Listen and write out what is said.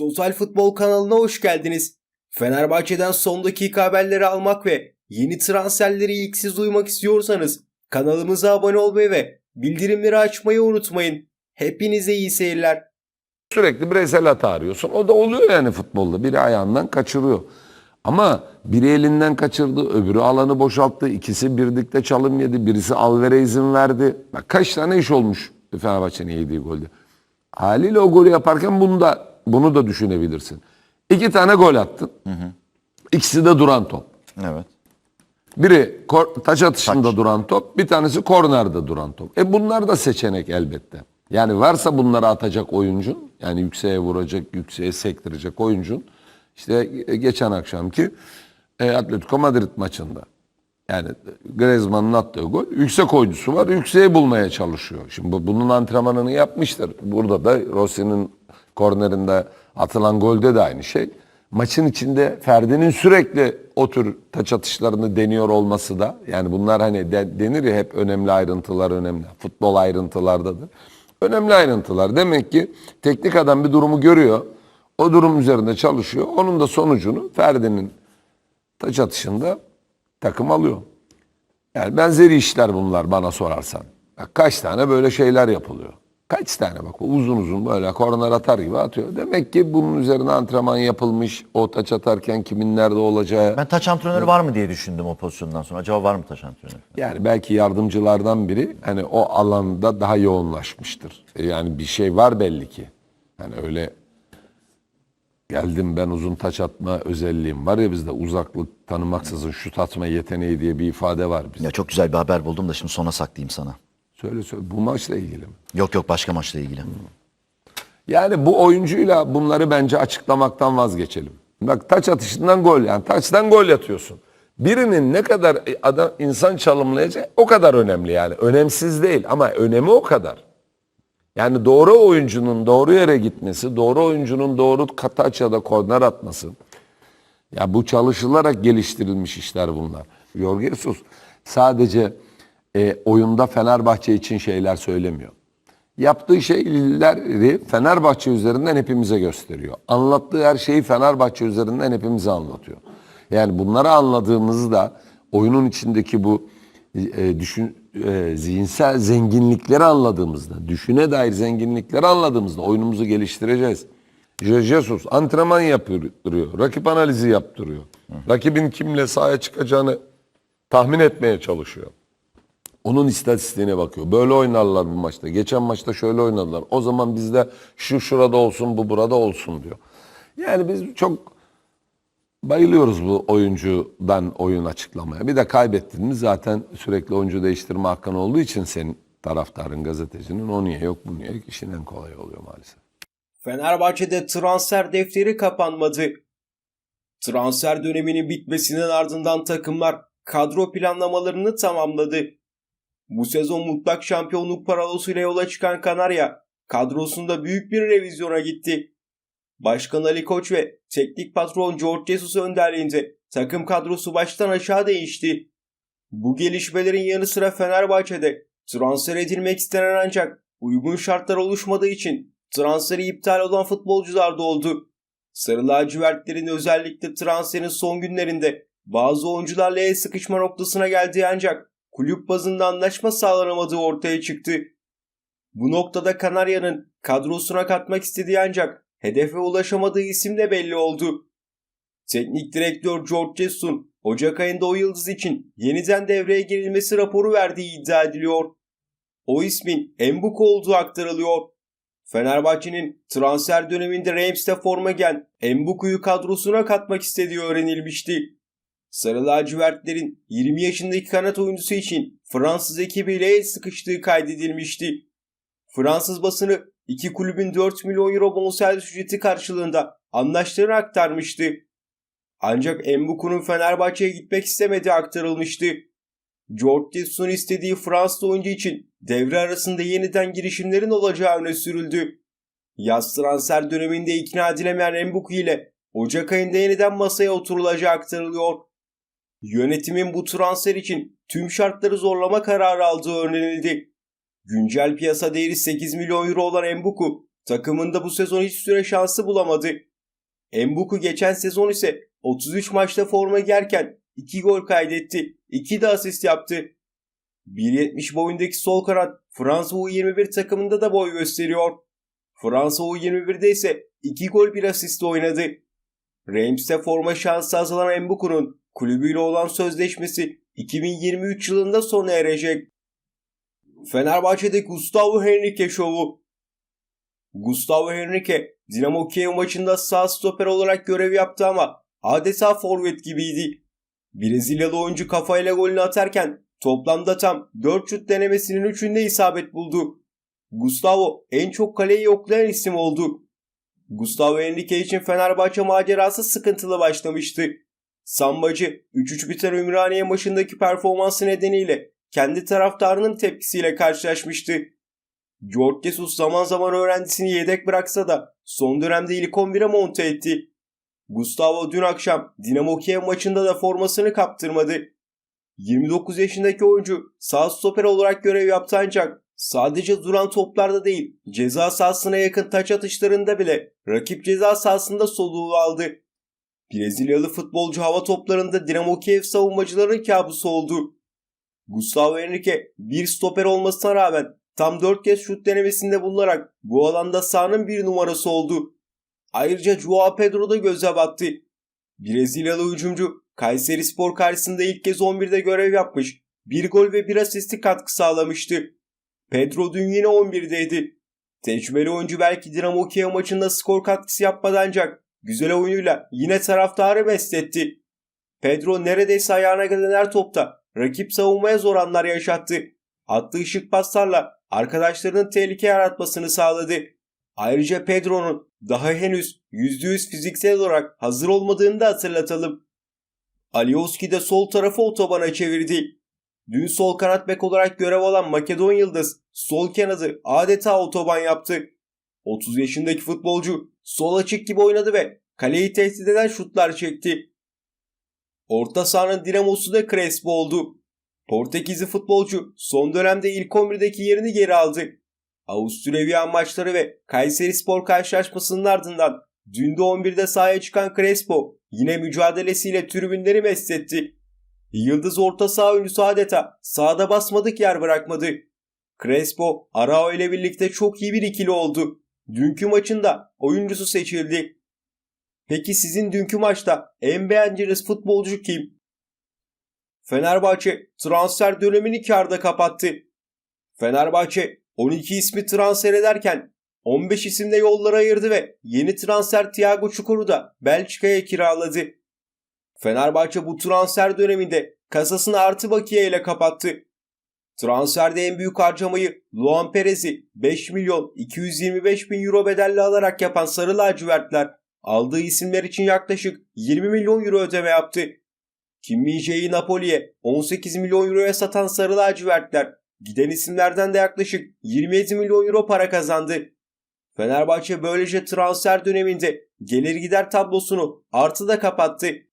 Total Futbol kanalına hoş geldiniz. Fenerbahçe'den son dakika haberleri almak ve yeni transferleri ilk siz duymak istiyorsanız kanalımıza abone olmayı ve bildirimleri açmayı unutmayın. Hepinize iyi seyirler. Sürekli bireysel hata arıyorsun. O da oluyor yani futbolda. Biri ayağından kaçırıyor. Ama biri elinden kaçırdı, öbürü alanı boşalttı. İkisi birlikte çalım yedi. Birisi Alver'e izin verdi. Bak kaç tane iş olmuş Fenerbahçe'nin yediği golde. Haliyle o golü yaparken bunu da bunu da düşünebilirsin. İki tane gol attın. İkisi de duran top. Evet. Biri taç atışında duran top, bir tanesi kornerde duran top. E bunlar da seçenek elbette. Yani varsa bunları atacak oyuncun, yani yükseğe vuracak, yükseğe sektirecek oyuncun. İşte e, geçen akşamki e, Atletico Madrid maçında. Yani Griezmann'ın attığı gol. Yüksek oyuncusu var. Yükseği bulmaya çalışıyor. Şimdi bu- bunun antrenmanını yapmıştır. Burada da Rossi'nin kornerinde atılan golde de aynı şey. Maçın içinde Ferdi'nin sürekli o tür taç atışlarını deniyor olması da yani bunlar hani de- denir ya hep önemli ayrıntılar önemli. Futbol ayrıntılardadır. Önemli ayrıntılar. Demek ki teknik adam bir durumu görüyor. O durum üzerinde çalışıyor. Onun da sonucunu Ferdi'nin taç atışında takım alıyor. Yani benzeri işler bunlar bana sorarsan. Kaç tane böyle şeyler yapılıyor. Kaç tane bak uzun uzun böyle korner atar gibi atıyor. Demek ki bunun üzerine antrenman yapılmış. O taç atarken kimin nerede olacağı. Ben taç antrenörü var mı diye düşündüm o pozisyondan sonra. Acaba var mı taç antrenörü? Yani belki yardımcılardan biri hani o alanda daha yoğunlaşmıştır. E Yani bir şey var belli ki. Hani öyle geldim ben uzun taç atma özelliğim var ya bizde uzaklık tanımaksızın şut atma yeteneği diye bir ifade var bizde. Ya çok güzel bir haber buldum da şimdi sona saklayayım sana. Söyle söyle bu maçla ilgili mi? Yok yok başka maçla ilgili. Yani bu oyuncuyla bunları bence açıklamaktan vazgeçelim. Bak taç atışından gol yani taçtan gol atıyorsun. Birinin ne kadar adam insan çalımlayacak o kadar önemli yani. Önemsiz değil ama önemi o kadar. Yani doğru oyuncunun doğru yere gitmesi, doğru oyuncunun doğru taç ya da korner atması. Ya bu çalışılarak geliştirilmiş işler bunlar. Jorge Jesus sadece e, oyunda Fenerbahçe için şeyler söylemiyor. Yaptığı şeyleri Fenerbahçe üzerinden hepimize gösteriyor. Anlattığı her şeyi Fenerbahçe üzerinden hepimize anlatıyor. Yani bunları anladığımızda oyunun içindeki bu e, düşün e, zihinsel zenginlikleri anladığımızda, düşüne dair zenginlikleri anladığımızda oyunumuzu geliştireceğiz. Je- Jesus antrenman yaptırıyor, rakip analizi yaptırıyor. Rakibin kimle sahaya çıkacağını tahmin etmeye çalışıyor. Onun istatistiğine bakıyor. Böyle oynarlar bu maçta. Geçen maçta şöyle oynadılar. O zaman bizde şu şurada olsun, bu burada olsun diyor. Yani biz çok bayılıyoruz bu oyuncudan oyun açıklamaya. Bir de kaybettin zaten sürekli oyuncu değiştirme hakkın olduğu için senin taraftarın, gazetecinin o niye yok bu niye işin en kolay oluyor maalesef. Fenerbahçe'de transfer defteri kapanmadı. Transfer döneminin bitmesinin ardından takımlar kadro planlamalarını tamamladı. Bu sezon mutlak şampiyonluk paralosuyla yola çıkan Kanarya kadrosunda büyük bir revizyona gitti. Başkan Ali Koç ve teknik patron George Jesus önderliğinde takım kadrosu baştan aşağı değişti. Bu gelişmelerin yanı sıra Fenerbahçe'de transfer edilmek istenen ancak uygun şartlar oluşmadığı için transferi iptal olan futbolcular da oldu. Sarı lacivertlerin özellikle transferin son günlerinde bazı oyuncularla el sıkışma noktasına geldiği ancak kulüp bazında anlaşma sağlanamadığı ortaya çıktı. Bu noktada Kanarya'nın kadrosuna katmak istediği ancak hedefe ulaşamadığı isim de belli oldu. Teknik direktör George Jesus'un Ocak ayında o yıldız için yeniden devreye girilmesi raporu verdiği iddia ediliyor. O ismin Embuk olduğu aktarılıyor. Fenerbahçe'nin transfer döneminde Reims'te forma giyen Embuku'yu kadrosuna katmak istediği öğrenilmişti. Sarı lacivertlerin 20 yaşındaki kanat oyuncusu için Fransız ekibiyle el sıkıştığı kaydedilmişti. Fransız basını iki kulübün 4 milyon euro bonservis ücreti karşılığında anlaştığını aktarmıştı. Ancak Embuku'nun Fenerbahçe'ye gitmek istemediği aktarılmıştı. George Jesus'un istediği Fransız oyuncu için devre arasında yeniden girişimlerin olacağı öne sürüldü. Yaz transfer döneminde ikna edilemeyen Embuku ile Ocak ayında yeniden masaya oturulacağı aktarılıyor. Yönetimin bu transfer için tüm şartları zorlama kararı aldığı öğrenildi. Güncel piyasa değeri 8 milyon euro olan Embuku takımında bu sezon hiç süre şansı bulamadı. Embuku geçen sezon ise 33 maçta forma giyerken 2 gol kaydetti, 2 de asist yaptı. 1.70 boyundaki sol kanat Fransa U21 takımında da boy gösteriyor. Fransa U21'de ise 2 gol 1 asist oynadı. Reims'te forma şansı azalan Embuku'nun kulübüyle olan sözleşmesi 2023 yılında sona erecek. Fenerbahçe'de Gustavo Henrique şovu. Gustavo Henrique, Dinamo Kiev maçında sağ stoper olarak görev yaptı ama adeta forvet gibiydi. Brezilyalı oyuncu kafayla golünü atarken toplamda tam 4 şut denemesinin 3'ünde isabet buldu. Gustavo en çok kaleyi yoklayan isim oldu. Gustavo Henrique için Fenerbahçe macerası sıkıntılı başlamıştı. Sambacı 3-3 biten Ümraniye maçındaki performansı nedeniyle kendi taraftarının tepkisiyle karşılaşmıştı. George Jesus zaman zaman öğrencisini yedek bıraksa da son dönemde ilk 11'e monte etti. Gustavo dün akşam Dinamo Kiev maçında da formasını kaptırmadı. 29 yaşındaki oyuncu sağ stoper olarak görev yaptı ancak sadece duran toplarda değil ceza sahasına yakın taç atışlarında bile rakip ceza sahasında soluğu aldı. Brezilyalı futbolcu hava toplarında Dinamo Kiev savunmacıların kabusu oldu. Gustavo Henrique bir stoper olmasına rağmen tam 4 kez şut denemesinde bulunarak bu alanda sahanın bir numarası oldu. Ayrıca Joao Pedro da göze battı. Brezilyalı hücumcu Kayseri Spor karşısında ilk kez 11'de görev yapmış. Bir gol ve bir asisti katkı sağlamıştı. Pedro dün yine 11'deydi. Tecrübeli oyuncu belki Dinamo Kiev maçında skor katkısı yapmadı ancak güzel oyunuyla yine taraftarı mest etti. Pedro neredeyse ayağına gelen her topta rakip savunmaya zor anlar yaşattı. Attığı ışık paslarla arkadaşlarının tehlike yaratmasını sağladı. Ayrıca Pedro'nun daha henüz %100 fiziksel olarak hazır olmadığını da hatırlatalım. Alioski de sol tarafı otobana çevirdi. Dün sol kanat bek olarak görev alan Makedon Yıldız sol kanadı adeta otoban yaptı. 30 yaşındaki futbolcu sol açık gibi oynadı ve kaleyi tehdit eden şutlar çekti. Orta sahanın dinamosu da Crespo oldu. Portekizli futbolcu son dönemde ilk 11'deki yerini geri aldı. Avusturya maçları ve Kayseri Spor karşılaşmasının ardından dün de 11'de sahaya çıkan Crespo yine mücadelesiyle tribünleri mest etti. Yıldız orta saha oyuncusu adeta sahada basmadık yer bırakmadı. Crespo, Arao ile birlikte çok iyi bir ikili oldu. Dünkü maçında oyuncusu seçildi. Peki sizin dünkü maçta en beğendiğiniz futbolcu kim? Fenerbahçe transfer dönemini karda kapattı. Fenerbahçe 12 ismi transfer ederken 15 isimle yolları ayırdı ve yeni transfer Thiago Çukur'u da Belçika'ya kiraladı. Fenerbahçe bu transfer döneminde kasasını artı bakiye ile kapattı. Transferde en büyük harcamayı Luan Perez'i 5 milyon 225 bin euro bedelle alarak yapan Sarı Lacivertler aldığı isimler için yaklaşık 20 milyon euro ödeme yaptı. Kim Min-jae'yi Napoli'ye 18 milyon euroya satan Sarı Lacivertler giden isimlerden de yaklaşık 27 milyon euro para kazandı. Fenerbahçe böylece transfer döneminde gelir gider tablosunu artıda kapattı.